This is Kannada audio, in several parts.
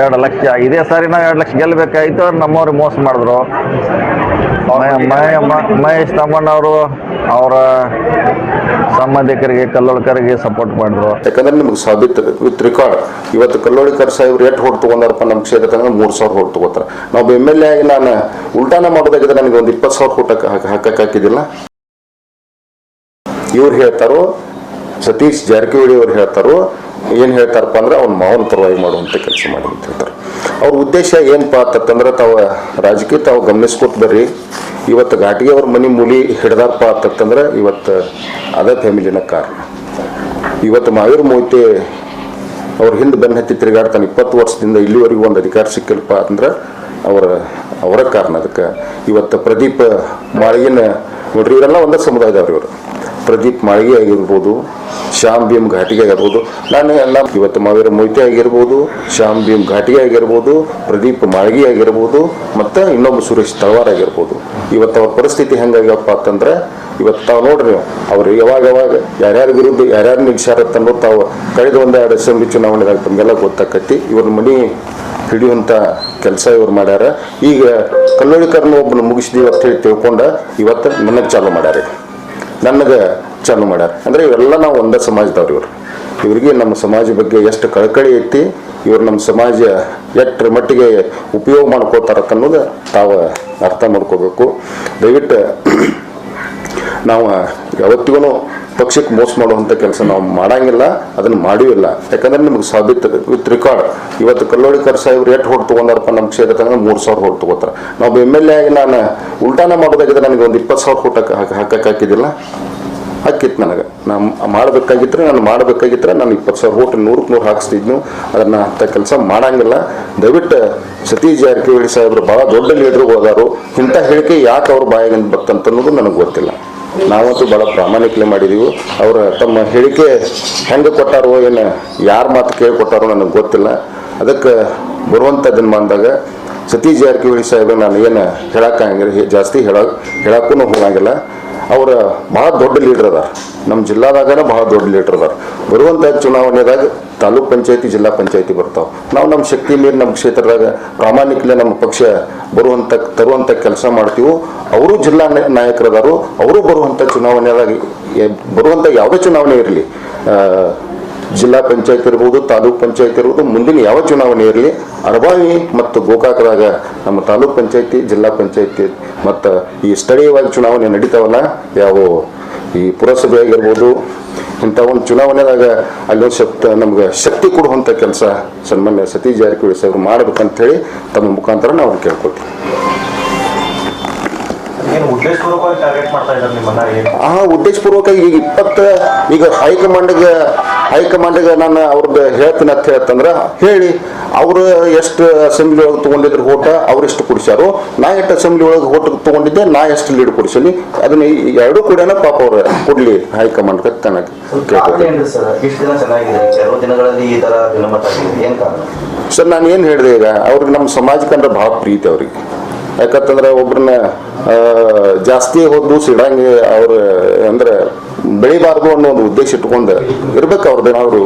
ಎರಡು ಲಕ್ಷ. ಇದೇ ಸಾರಿ ನಾವು ಎರಡು ಲಕ್ಷ ಗೆಲ್ಲಬೇಕಾಯ್ತು. ನಮ್ಮವ್ರಿಗೆ ಮೋಸ ಮಾಡಿದ್ರು. ಮಹೇಶ್ ತಮ್ಮಣ್ಣವರು ಅವರ ಸಂಬಂಧಿಕರಿಗೆ, ಕಲ್ಲೋಳ್ಕರಿಗೆ ಸಪೋರ್ಟ್ ಮಾಡಿದ್ರು. ಯಾಕಂದ್ರೆ ನಿಮ್ಗೆ ಸಾಬೀತು ವಿತ್ ರೆಕಾರ್ಡ್ ಇವತ್ತು ಕಲ್ಲೋಳಿಕರ್ ಸಾಹೇಬ್ರು ಎಷ್ಟು ಹೊಟ್ಟು ತಗೊಂಡಾರಪ್ಪ ನಮ್ಮ ಕ್ಷೇತ್ರ ಅಂದ್ರೆ ಮೂರು ಸಾವಿರ ಹೊಟ್ಟು ತಗೋತಾರೆ. ನಾವು ಎಂ ಎಲ್ ಎ ಆಗಿ ನಾನು ಉಲ್ಟಾನ ಮಾಡೋದಾಗಿದ್ರೆ ನನಗೆ ಒಂದು ಇಪ್ಪತ್ತು ಸಾವಿರ ಹೊಟ್ಟು ಹಾಕಕ್ಕೆ ಇವ್ರು ಹೇಳ್ತಾರೋ, ಸತೀಶ್ ಜಾರಕಿಹೊಳಿ ಅವ್ರು ಹೇಳ್ತಾರೋ ಏನು ಹೇಳ್ತಾರಪ್ಪ ಅಂದ್ರೆ ಅವ್ನ ಮಾವನ ಪರವಾಗಿ ಮಾಡುವಂಥ ಕೆಲಸ ಮಾಡಿ ಅಂತ ಹೇಳ್ತಾರೆ. ಅವ್ರ ಉದ್ದೇಶ ಏನಪ್ಪ ಅಂತಂದ್ರೆ ತಾವು ರಾಜಕೀಯ ತಾವು ಗಮನಿಸ್ಕೊತ ಬರ್ರಿ. ಇವತ್ತು ಘಾಟಿಗೆ ಅವ್ರ ಮನೆ ಮೂಲಿ ಹಿಡ್ದಾರಪ್ಪ ಅಂತಂದ್ರೆ ಇವತ್ತು ಅದೇ ಫ್ಯಾಮಿಲಿನ ಕಾರಣ. ಇವತ್ತು ಮಾವೀರ್ ಮೋಹಿತಿ ಅವ್ರ ಹಿಂದೆ ಬೆನ್ನ ಹತ್ತಿ ತಿರುಗಾಡ್ತಾನೆ ಇಪ್ಪತ್ತು ವರ್ಷದಿಂದ ಇಲ್ಲಿವರೆಗೂ ಒಂದು ಅಧಿಕಾರ ಸಿಕ್ಕಿಲ್ಲಪ್ಪ ಅಂದ್ರೆ ಅವರ ಅವರ ಕಾರಣ ಅದಕ್ಕೆ. ಇವತ್ತು ಪ್ರದೀಪ್ ಮಾಳಿಗೆನ ನೋಡ್ರಿ, ಇವರೆಲ್ಲ ಒಂದೇ ಸಮುದಾಯದವ್ರು ಇವರು. ಪ್ರದೀಪ್ ಮಾಳಿಗೆ ಆಗಿರ್ಬೋದು ಶ್ಯಾಮ್ ಭೀಮ್ ಘಾಟಿಗೆ ಆಗಿರ್ಬೋದು. ನಾನು ಎಲ್ಲ ಇವತ್ತು ಮಾವೀರ ಮೊಯ್ತೆ ಆಗಿರ್ಬೋದು ಶ್ಯಾಮ್ ಭೀಮ್ ಘಾಟಿಗೆ ಆಗಿರ್ಬೋದು, ಪ್ರದೀಪ್ ಮಾಳಿಗೆ ಆಗಿರ್ಬೋದು, ಮತ್ತು ಇನ್ನೊಬ್ಬ ಸುರೇಶ್ ತಳವಾರ್ ಆಗಿರ್ಬೋದು. ಇವತ್ತು ಅವ್ರ ಪರಿಸ್ಥಿತಿ ಹೆಂಗಾಗ್ಯಪ್ಪ ಅಂತಂದ್ರೆ, ಇವತ್ತು ತಾವು ನೋಡ್ರಿ ನೀವು, ಅವ್ರು ಯಾವಾಗ ಯಾವಾಗ ಯಾರ್ಯಾರ ವಿರುದ್ಧ ಯಾರ್ಯಾರು ನಿಲ್ಸ್ಯಾರ ಅನ್ನೋದು ತಾವು ಕಳೆದ ಒಂದೆರಡು ಅಸೆಂಬ್ಲಿ ಚುನಾವಣೆದಾಗ ತಮಗೆಲ್ಲ ಗೊತ್ತಾಕತಿ ಇವ್ರ ಮನಿ ಹಿಡಿಯುವಂಥ ಕೆಲಸ ಇವ್ರು ಮಾಡ್ಯಾರ. ಈಗ ಕಲ್ಲೋಳಿಕರ್ನ ಒಬ್ಬನ ಮುಗಿಸಿದೀವಿ ಅಂತ ಹೇಳಿ ತಿಳ್ಕೊಂಡು ಇವತ್ತು ನನಗೆ ಚಾಲು ಮಾಡ್ಯಾರ. ನನಗೆ ಚಾಲು ಮಾಡ್ಯಾರ. ಅಂದ್ರೆ ಇವರೆಲ್ಲ ನಾವು ಒಂದೇ ಸಮಾಜದವ್ರು ಇವರು. ಇವರಿಗೆ ನಮ್ಮ ಸಮಾಜ ಬಗ್ಗೆ ಎಷ್ಟು ಕಳಕಳಿ ಐತಿ, ಇವ್ರು ನಮ್ಮ ಸಮಾಜ ಎಷ್ಟರ ಮಟ್ಟಿಗೆ ಉಪಯೋಗ ಅನ್ನೋದು ತಾವು ಅರ್ಥ ಮಾಡ್ಕೋಬೇಕು. ದಯವಿಟ್ಟು ನಾವು ಯಾವತ್ತಿಗೂ ಪಕ್ಷಕ್ಕೆ ಮೋಸ ಮಾಡುವಂಥ ಕೆಲಸ ನಾವು ಮಾಡಂಗಿಲ್ಲ, ಅದನ್ನು ಮಾಡಿಲ್ಲ ಯಾಕಂದ್ರೆ ನಿಮ್ಗೆ ಸಾಬೀತು ವಿತ್ ರೆಕಾರ್ಡ್. ಇವತ್ತು ಕಲ್ಲೋಳಿಕರ್ ಸಾಹೇಬ್ರು ಎಷ್ಟು ಹೊಟ್ಟು ತಗೊಂಡಾರಪ್ಪ ನಮ್ಮ ತಂದ್ರೆ ಮೂರು ಸಾವಿರ ಹೊಟ್ಟು ತೊಗೋತಾರೆ. ನಾವು ಎಂ ಎಲ್ ಎ ಆಗಿ ನಾನು ಉಲ್ಟಾನ ಮಾಡೋದಾಗಿದ್ರೆ ನನಗೆ ಒಂದು ಇಪ್ಪತ್ತು ಸಾವಿರ ಹೊಟ್ಟು ಹಾಕಕ್ಕೆ ಹಾಕಿದ್ದಿಲ್ಲ? ಹಾಕಿತ್ತು ನನಗೆ. ನಾನು ಮಾಡಬೇಕಾಗಿದ್ರೆ ನಾನು ಮಾಡಬೇಕಾಗಿದ್ರೆ ನಾನು ಇಪ್ಪತ್ತು ಸಾವಿರ ಓಟ್ ನೂರಕ್ಕೆ ನೂರು ಹಾಕಿಸ್ತಿದ್ನು. ಅದನ್ನು ಅಂಥ ಕೆಲಸ ಮಾಡಂಗಿಲ್ಲ. ದಯವಿಟ್ಟು ಸತೀಶ್ ಜಾರಕಿಹೊಳಿ ಸಾಹೇಬರು ಭಾಳ ದೊಡ್ಡ ಲೀಡ್ರುಗಳು ಹೋದಾರು ಇಂಥ ಹೇಳಿಕೆ ಯಾಕೆ ಅವ್ರ ಬಾಯಿಗೆ ಬರ್ತಂತ ಅನ್ನೋದು ನನಗೆ ಗೊತ್ತಿಲ್ಲ. ನಾವಂತೂ ಭಾಳ ಪ್ರಾಮಾಣಿಕಲೆ ಮಾಡಿದೀವಿ. ಅವರ ತಮ್ಮ ಹೇಳಿಕೆ ಹೆಂಗೆ ಕೊಟ್ಟಾರೋ, ಏನು ಯಾರ ಮಾತು ಕೇಳಿ ಕೊಟ್ಟಾರೋ ನನಗೆ ಗೊತ್ತಿಲ್ಲ. ಅದಕ್ಕೆ ಬರುವಂಥ ದಿನಮಾನದಾಗ ಸತೀಶ್ ಜಾರಕಿಹೊಳಿ ಸಾಹೇಬ ನಾನು ಏನು ಹೇಳೋಕ್ಕಾಗಿಲ್ಲ ಜಾಸ್ತಿ ಹೇಳೋ ಹೇಳಕ್ಕೂ ಹೋಗಂಗಿಲ್ಲ. ಅವರು ಭಾಳ ದೊಡ್ಡ ಲೀಡ್ರ್ ಅದಾರ. ನಮ್ಮ ಜಿಲ್ಲಾದಾಗನೇ ಭಾಳ ದೊಡ್ಡ ಲೀಡ್ರ್ ಅದಾರ. ಬರುವಂಥ ಚುನಾವಣೆದಾಗ ತಾಲೂಕ್ ಪಂಚಾಯತಿ, ಜಿಲ್ಲಾ ಪಂಚಾಯತಿ ಬರ್ತಾವ. ನಾವು ನಮ್ಮ ಶಕ್ತಿ ಮೀರಿ ನಮ್ಮ ಕ್ಷೇತ್ರದಾಗ ಪ್ರಾಮಾಣಿಕಲೆ ನಮ್ಮ ಪಕ್ಷ ಬರುವಂಥ ತರುವಂಥ ಕೆಲಸ ಮಾಡ್ತೀವಿ, ಅವರು ಜಿಲ್ಲಾ ನಾಯಕರದಾರು, ಅವರು ಬರುವಂಥ ಚುನಾವಣೆದಾಗ ಬರುವಂತ ಯಾವುದೇ ಚುನಾವಣೆ ಇರಲಿ ಜಿಲ್ಲಾ ಪಂಚಾಯತ್ ಇರ್ಬೋದು, ತಾಲೂಕ್ ಪಂಚಾಯತ್ ಇರ್ಬೋದು, ಮುಂದಿನ ಯಾವ ಚುನಾವಣೆ ಇರಲಿ, ಅರಬಾವಿ ಮತ್ತು ಗೋಕಾಕದಾಗ ನಮ್ಮ ತಾಲೂಕ್ ಪಂಚಾಯತಿ, ಜಿಲ್ಲಾ ಪಂಚಾಯತಿ ಮತ್ತು ಈ ಸ್ಥಳೀಯವಾಗಿ ಚುನಾವಣೆ ನಡೀತಾವಲ್ಲ, ಯಾವ ಈ ಪುರಸಭೆ ಆಗಿರ್ಬೋದು ಇಂಥ ಒಂದು ಚುನಾವಣೆದಾಗ ಅಲ್ಲೊಂದು ಶಕ್ತಿ ನಮ್ಗೆ ಶಕ್ತಿ ಕೊಡುವಂಥ ಕೆಲಸ ಸನ್ಮಾನ್ಯ ಸತೀಶ್ ಜಾರಕಿಹೊಳಿ ಸಾಹೇಬ್ರು ಮಾಡ್ಬೇಕಂತ ಹೇಳಿ ತಮ್ಮ ಮುಖಾಂತರ ನಾವು ಕೇಳ್ಕೊತೀವಿ ಉದ್ದೇಶಪೂರ್ವಕವಾಗಿ ಆ ಉದ್ದೇಶಪೂರ್ವಕ ಈಗ ಇಪ್ಪತ್ತ ಈಗ ಹೈಕಮಾಂಡ್ಗೆ ಹೈಕಮಾಂಡ್ಗೆ ನಾನು ಅವ್ರದ್ದು ಹೇಳ್ತೀನಿ ಅಂತ ಹೇಳ್ತಂದ್ರೆ ಹೇಳಿ ಅವರು ಎಷ್ಟು ಅಸೆಂಬ್ಲಿ ಒಳಗೆ ತೊಗೊಂಡಿದ್ರು ಓಟ ಅವ್ರು ಎಷ್ಟು ಕುಡಿಸ್ಯಾರು? ನಾ ಎಷ್ಟು ಅಸೆಂಬ್ಲಿ ಒಳಗೆ ಓಟ್ ತೊಗೊಂಡಿದ್ದೆ ನಾ ಎಷ್ಟು ಲೀಡ್ ಕೊಡಿಸೀನಿ? ಅದನ್ನ ಎರಡೂ ಕೂಡ ಪಾಪ ಅವ್ರು ಕೊಡ್ಲಿ ಹೈಕಮಾಂಡ್ ಏನ್ ಸರ್? ನಾನು ಏನು ಹೇಳಿದೆ ಈಗ? ಅವ್ರಿಗೆ ನಮ್ಮ ಸಮಾಜಕ್ಕೆ ಅಂದ್ರೆ ಭಾಳ ಪ್ರೀತಿ ಅವ್ರಿಗೆ. ಯಾಕಂತಂದ್ರೆ ಒಬ್ರನ್ನ ಜಾಸ್ತಿ ಹೊದ್ದು ಸಿಡಂಗೆ ಅವ್ರ ಅಂದ್ರೆ ಬೆಳಿಬಾರ್ದು ಅನ್ನೋ ಒಂದು ಉದ್ದೇಶ ಇಟ್ಕೊಂಡು ಇರ್ಬೇಕು ಅವ್ರದ್ದು ಅವರು.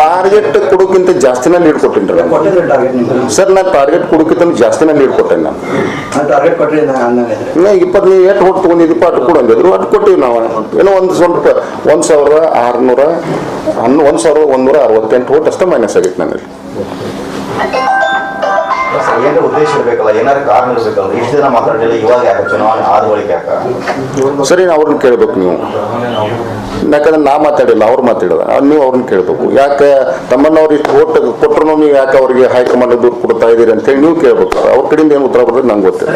ಟಾರ್ಗೆಟ್ ಕೊಡೋಕ್ಕಿಂತ ಜಾಸ್ತಿನ ಲೀಡ್ ಕೊಟ್ಟಿನಿ ನಾನು. ಕೊಟ್ಟಿದ್ರೆ ಟಾರ್ಗೆಟ್ ನಿಮ್ಗೆ ಸರ್ ನಾನು ಟಾರ್ಗೆಟ್ ಕೊಡೋಕ್ಕಿಂತ ಜಾಸ್ತಿನ ಲೀಡ್ ಕೊಟ್ಟೇನೆ ನಾನು. ಇಪ್ಪತ್ತು ನೀವು ಎಷ್ಟು ಹೊಟ್ಟು ತೊಗೊಂಡಿದ್ದೀಪ ಅಷ್ಟು ಕೊಡು ಅಂದಿದ್ರು. ಕೊಟ್ಟಿವಿ ನಾವು. ಏನೋ ಒಂದು ಸ್ವಲ್ಪ ಒಂದ್ ಸಾವಿರದ ಆರುನೂರ ಹನ್ನೊಂದು ಒಂದು ಸಾವಿರದ ಒಂದೂರ ಅರವತ್ತೆಂಟು ಹೊಟ್ಟು ಅಷ್ಟೇ ಮೈನಸ್ ಆಗಿತ್ತು ನನಗೆ ಏನಾರ ಉದ್ದೇಶ ಇರ್ಬೇಕಲ್ಲ ಏನಾರ ಕಾರಣ ಇರ್ಬೇಕಲ್ಲ ಇಷ್ಟು ದಿನ ಮಾತಾಡಲಿಲ್ಲ ಇವಾಗ ಯಾಕೆ ಚುನಾವಣೆ ಆದ ಬಳಿಕ ಯಾಕೆ ಸರಿ ಅವ್ರನ್ನ ಕೇಳ್ಬೇಕು ನೀವು. ಯಾಕಂದ್ರೆ ನಾ ಮಾತಾಡಿಲ್ಲ ಅವ್ರು ಮಾತಾಡಿದ ನೀವು ಅವ್ರನ್ನ ಕೇಳ್ಬೇಕು. ಯಾಕೆ ತಮ್ಮನ್ನವ್ರು ಇಷ್ಟು ಓಟ್ ಕೊಟ್ಟರು ನೀವು ಯಾಕೆ ಅವ್ರಿಗೆ ಹೈಕಮಾಂಡ್ ದೂರ ಕೊಡ್ತಾ ಇದೀರಿ ಅಂತೇಳಿ ನೀವು ಕೇಳ್ಬೇಕು ಅವ್ರ ಕಡೆಯಿಂದ ಏನು ಉತ್ತರ ಬರ್ತದೆ ನಂಗೆ ಗೊತ್ತಿಲ್ಲ.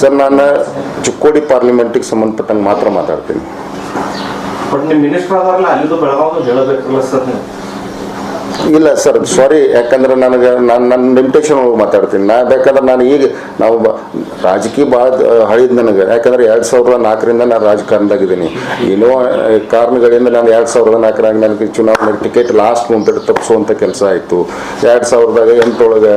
ಸರ್ ನಾನು ಚಿಕ್ಕೋಡಿ ಪಾರ್ಲಿಮೆಂಟಿಗೆ ಸಂಬಂಧಪಟ್ಟಂಗೆ ಮಾತ್ರ ಮಾತಾಡ್ತೀನಿ. ಬಟ್ ನಿಮ್ ಮಿನಿಸ್ಟರ್ ಅದಾರಲ್ಲ ಅಲ್ಲಿದು ಬೆಳಗಾವ್ ಹೇಳಬೇಕಲ್ಲ ಸರ್ ಇಲ್ಲ ಸರ್ ಸಾರಿ ಯಾಕಂದ್ರೆ ನನಗೆ ನಾನು ನನ್ನ ಲಿಮಿಟೇಷನ್ ಮಾತಾಡ್ತೀನಿ. ನಾ ಬೇಕಾದ್ರೆ ನಾನು ಈಗ ನಾವು ರಾಜಕೀಯ ಭಾಳ ಹಳಿದ್ ನನಗೆ. ಯಾಕಂದ್ರೆ ಎರಡು ಸಾವಿರದ ನಾಲ್ಕರಿಂದ ನಾನು ರಾಜಕಾರಣದಾಗಿದ್ದೀನಿ. ಏನೋ ಕಾರಣಗಳಿಂದ ನಾನು ಎರಡು ಸಾವಿರದ ನಾಲ್ಕರಾಗ ನನಗೆ ಚುನಾವಣೆ ಟಿಕೆಟ್ ಲಾಸ್ಟ್ ಮುಂದೆ ತಪ್ಪಿಸುವಂಥ ಕೆಲಸ ಆಯಿತು. ಎರಡು ಸಾವಿರದಾಗ ಎಂಟೊಳಗೆ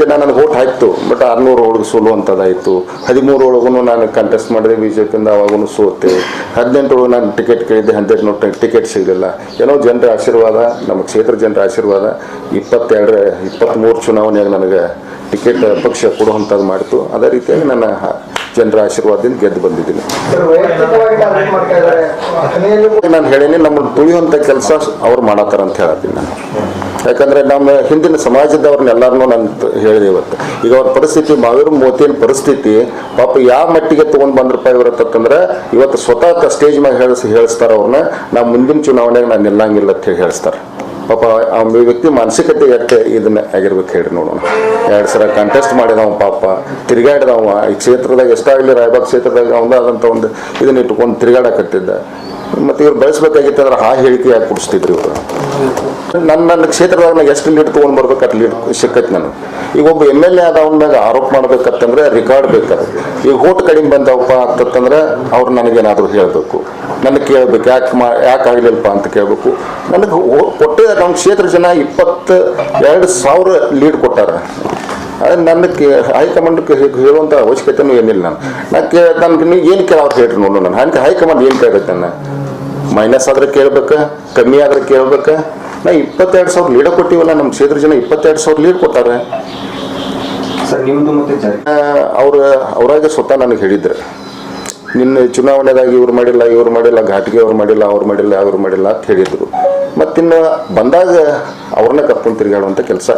ಜನ ನನಗೆ ಓಟ್ ಹಾಕ್ತು. ಬಟ್ ಆರುನೂರು ಒಳಗೆ ಸೋಲುವಂಥದ್ದಾಯಿತು ಹದಿಮೂರು ಒಳಗೂ ನಾನು ಕಂಟೆಸ್ಟ್ ಮಾಡಿದೆ ಬಿ ಜೆ ಪಿಯಿಂದ ಅವಾಗೂ ಸೋತೆ. ಹದಿನೆಂಟರೊಳಗೆ ನಾನು ಟಿಕೆಟ್ ಕೇಳಿದ್ದೆ, ಹದಿನೆಂಟು ಟಿಕೆಟ್ ಸಿಗಲಿಲ್ಲ. ಏನೋ ಜನರ ಆಶೀರ್ವಾದ, ನಮ್ಮ ಕ್ಷೇತ್ರ ಜನರ ಆಶೀರ್ವಾದ. ಇಪ್ಪತ್ತೆರಡು ಇಪ್ಪತ್ತ್ಮೂರು ಚುನಾವಣೆಯಾಗ ನನಗೆ ಟಿಕೆಟ್ ಪಕ್ಷ ಕೊಡುವಂಥದ್ದು ಮಾಡಿತು. ಅದೇ ರೀತಿಯಾಗಿ ನನ್ನ ಜನರ ಆಶೀರ್ವಾದದಿಂದ ಗೆದ್ದು ಬಂದಿದ್ದೀನಿ. ನಾನು ಹೇಳೀನಿ, ನಮ್ಮನ್ನು ತುಳಿಯುವಂಥ ಕೆಲಸ ಅವ್ರು ಮಾಡತ್ತಾರ ಅಂತ ಹೇಳತ್ತೀನಿ ನಾನು. ಯಾಕಂದ್ರೆ ನಮ್ಮ ಹಿಂದಿನ ಸಮಾಜದವ್ರನ್ನೆಲ್ಲರನ್ನೂ ನಾನು ಹೇಳಿದೆ ಇವತ್ತು. ಈಗ ಅವ್ರ ಪರಿಸ್ಥಿತಿ, ಮಾವೀರ ಮೋತಿನ ಪರಿಸ್ಥಿತಿ, ಪಾಪ ಯಾವ ಮಟ್ಟಿಗೆ ತೊಗೊಂಡು ಬಂದ್ರಪ್ಪ ಇವರತ್ತಂದ್ರೆ ಇವತ್ತು ಸ್ವತಃ ಸ್ಟೇಜ್ ಮ್ಯಾಗ ಹೇಳಿಸ್, ಹೇಳಿಸ್ತಾರೆ ಅವ್ರನ್ನ ನಾವು ಮುಂದಿನ ಚುನಾವಣೆಗೆ ನಾನು ನಿಲ್ಲಂಗಿಲ್ಲ ಅಂತ ಹೇಳಿ ಹೇಳಿಸ್ತಾರೆ. ಪಾಪ ಆ ವ್ಯಕ್ತಿ ಮಾನಸಿಕತೆ ಎಟ್ಟೆ ಇದನ್ನ ಆಗಿರ್ಬೇಕು ಹೇಳಿ ನೋಡೋಣ. ಎರಡು ಸಲ ಕಂಟೆಸ್ಟ್ ಮಾಡಿದವ ಪಾಪ, ತಿರುಗಾಡಿದವ. ಈ ಕ್ಷೇತ್ರದಾಗ ಎಷ್ಟಾಗಲಿ ರಾಯಬಾಗ್ ಕ್ಷೇತ್ರದಾಗ ಅವನ ಆದಂಥ ಒಂದು ಇದನ್ನ ಇಟ್ಕೊಂಡು ತಿರುಗಾಡಕತ್ತಿದ್ದ. ಮತ್ತೆ ಇವ್ರು ಬೆಳೆಸ್ಬೇಕಾಗಿತ್ತು ಅಂದ್ರೆ ಆ ಹೇಳಿಕೆ ಯಾಕೆ ಕೊಡಿಸ್ತಿದ್ರು ಇವರು? ನನ್ನ ನನ್ನ ಕ್ಷೇತ್ರದಾಗ ನಾನು ಎಷ್ಟು ಲೀಡ್ ತೊಗೊಂಡು ಬರ್ಬೇಕು ಅಷ್ಟು ಲೀಡ್ ಸಿಕ್ಕೈತೆ ನಾನು ಈಗ ಒಬ್ಬ ಎಂ ಎಲ್ ಎ ಆದವನಾಗ ಆರೋಪ ಮಾಡ್ಬೇಕಂತಂದ್ರೆ ರೆಕಾರ್ಡ್ ಬೇಕಾದ್ರೆ ಈಗ ಓಟ್ ಕಡಿಮೆ ಬಂದವಪ್ಪ ಅಂತಂದ್ರೆ ಅವ್ರು ನನಗೇನಾದರೂ ಹೇಳಬೇಕು. ನನಗೆ ಕೇಳಬೇಕು, ಯಾಕೆ ಮಾ, ಯಾಕೆ ಆಗಲಿಲ್ಲಪ್ಪ ಅಂತ ಕೇಳಬೇಕು. ನನಗೆ ಕೊಟ್ಟೆ ನಮ್ಮ ಕ್ಷೇತ್ರ ಜನ ಇಪ್ಪತ್ತು ಎರಡು ಸಾವಿರ ಲೀಡ್ ಕೊಟ್ಟಾರ. ನನ್ನ ನನಗೆ ಹೈಕಮಾಂಡ್ಗೆ ಹೇಳುವಂಥ ಅವಶ್ಯಕತೆನೂ ಏನಿಲ್ಲ ನಾನು ನಾನು ನನಗೆ ನನ್ಗೆ ಏನು ಕೇಳೋ ಹೇಳ್ರಿ ನೋಡು ನಾನು. ಹಂಗೆ ಹೈಕಮಾಂಡ್ ಏನು ಕೇಳಬೇಕು ನನ್ನ? ಮೈನಸ್ ಆದ್ರೆ ಕೇಳ್ಬೇಕ ಕಮ್ಮಿ ಆದ್ರೆ ಕೇಳ್ಬೇಕ. ನಾ ಇಪ್ಪತ್ತೆರಡು ಸಾವಿರ ಲೀಡ ಕೊಟ್ಟಿವಲ್ಲ ನಮ್ಮ ಕ್ಷೇತ್ರ ಜನ ಇಪ್ಪತ್ತೆರಡು ಸಾವಿರ ಲೀಡ್ ಕೊಟ್ಟಾರೆ. ಅವ್ರ ಅವರಾಗೆ ಸ್ವತಃ ನನಗೆ ಹೇಳಿದ್ರು. ನಿನ್ನ ಚುನಾವಣೆದಾಗ ಇವ್ರು ಮಾಡಿಲ್ಲ ಇವ್ರು ಮಾಡಿಲ್ಲ ಘಾಟಿಗೆ ಅವ್ರು ಮಾಡಿಲ್ಲ ಅವ್ರು ಮಾಡಿಲ್ಲ ಅವ್ರು ಮಾಡಿಲ್ಲ ಅಂತ ಹೇಳಿದ್ರು. ಮತ್ತಿನ್ನು ಬಂದಾಗ ಅವ್ರನ್ನ ಕರ್ಕೊಂಡು ತಿರುಗಾಡುವಂಥ ಕೆಲಸ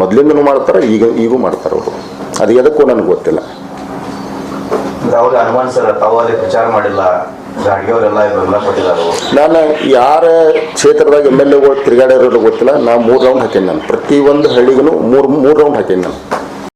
ಮೊದಲಿಂದನೂ ಮಾಡ್ತಾರೆ ಈಗ ಈಗೂ ಮಾಡ್ತಾರೆ ಅವರು. ಅದು ಎದಕ್ಕೂ ನನಗೆ ಗೊತ್ತಿಲ್ಲ. ಪ್ರಚಾರ ಮಾಡಿಲ್ಲ. ನಾನು ಯಾರ ಕ್ಷೇತ್ರದಾಗ ಎಂ ಎಲ್ ಎಗಳು ತಿರುಗಾಡ್ಯಾರ ಗೊತ್ತಿಲ್ಲ, ನಾ ಮೂರು ರೌಂಡ್ ಹಾಕೇನಿ ನಾನು. ಪ್ರತಿ ಒಂದು ಹಳ್ಳಿಗೂ ಮೂರು ಮೂರು ರೌಂಡ್ ಹಾಕೇನಿ ನಾನು.